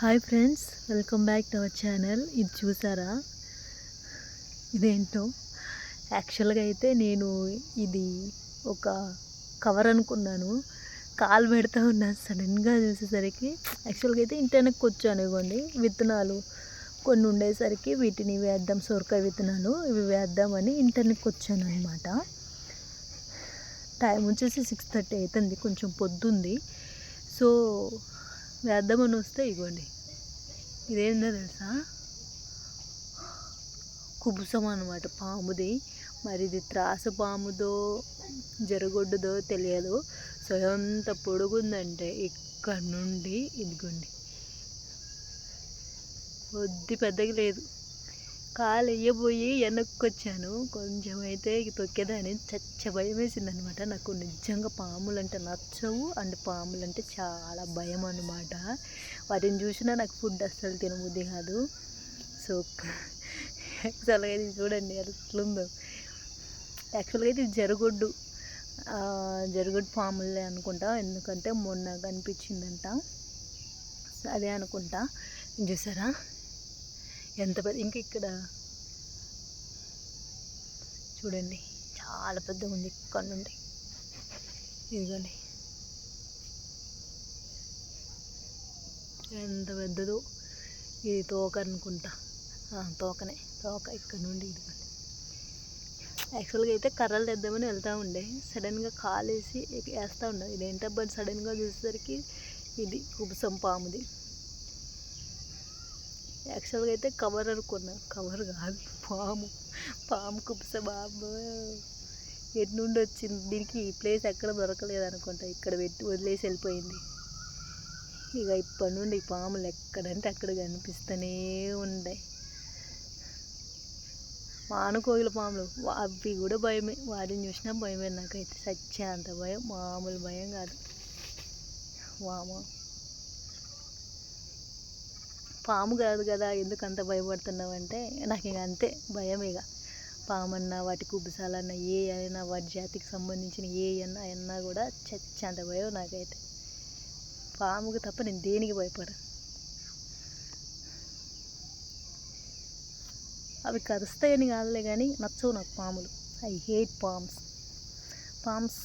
Hi friends welcome back to our channel. ఇది చూసారా? ఇదేంటో? యాక్చువల్గా అయితే నేను ఇది ఒక కవర్ అనుకున్నాను. కాలు పెడతా ఉన్నాను సడన్గా చూసేసరికి. యాక్చువల్గా అయితే ఇంటి వెనక్కి వచ్చాను ఇవ్వండి. విత్తనాలు కొన్ని ఉండేసరికి వీటిని వేద్దాం సొరకాయ విత్తనాలు ఇవి వేద్దామని ఇంటి వెనక్కి వచ్చాను అనమాట టైం వచ్చేసి సిక్స్ థర్టీ అవుతుంది కొంచెం పొద్దుంది. సో వేద్దామని వస్తే ఇగోండి. ఇదేందో తెలుసా? కుబుసం అనమాట పాముది. మరి ఇది త్రాస పాముదో జరగొడ్డుదో తెలియదు. సో ఎంత పొడుగుందంటే ఇక్కడ నుండి ఇదిగోండి. కొద్ది పెద్దగా లేదు. కాలు వేయబోయి వెనక్కొచ్చాను కొంచెం అయితే తొక్కేదాని చచ్చ భయం వేసింది అనమాట నాకు నిజంగా పాములు అంటే నచ్చవు. అండ్ పాములు అంటే చాలా భయం అనమాట వాటిని చూసినా నాకు ఫుడ్ అస్సలు తినబుద్ధి కాదు. సో యాక్చువల్గా ఇది చూడండి ఎట్లుందో. యాక్చువల్గా అయితే ఇది జరగొడ్డు. జరగొడ్డు పాములే అనుకుంటా. ఎందుకంటే మొన్న కనిపించిందంట అదే అనుకుంటా. చూసారా? ఎంత పెద్ద ఇంకా ఇక్కడ. చూడండి చాలా పెద్దగా ఉంది ఇక్కడ నుండి ఇదిగోండి. ఎంత పెద్దదో. ఇది తోక అనుకుంటా. తోకనే. తోక ఇక్కడ నుండి ఇదిగోండి. యాక్చువల్గా అయితే కర్రలు తెద్దామని వెళ్తూ ఉండే. సడన్గా కాలేసి వేస్తూ ఉండే ఇదేంటబ్బా సడన్గా చూసేసరికి ఇది కుబుసం పాముది. యాక్చువల్గా అయితే కవర్ అనుకున్నా. కవర్ కాదు పాము. పాము కుప్స బాబు. ఎటు వచ్చింది? దీనికి ఈ ప్లేస్ ఎక్కడ దొరకలేదు అనుకుంటా. ఇక్కడ పెట్టి వదిలేసి వెళ్ళిపోయింది. ఇక ఇప్పటి నుండి పాములు ఎక్కడంటే అక్కడ కనిపిస్తూనే ఉండే. మానుకోగిల పాములు. అవి కూడా భయమే. వాటిని చూసినా భయమే నాకైతే. సచ్చే అంత భయం. మామూలు భయం కాదు. వామా. పాము కాదు కదా ఎందుకు అంత భయపడుతున్నావు అంటే నాకు ఇక అంతే భయం ఇక. పామన్నా వాటి కుబ్బిసాలన్నా ఏ అయినా వాటి జాతికి సంబంధించిన ఏ అన్నా అన్నా కూడా చచ్చేంత భయం నాకైతే. పాముకు తప్ప నేను దేనికి భయపడను? అవి కరుస్తాయని కాదులే కానీ నచ్చవు నాకు పాములు. I hate palms palms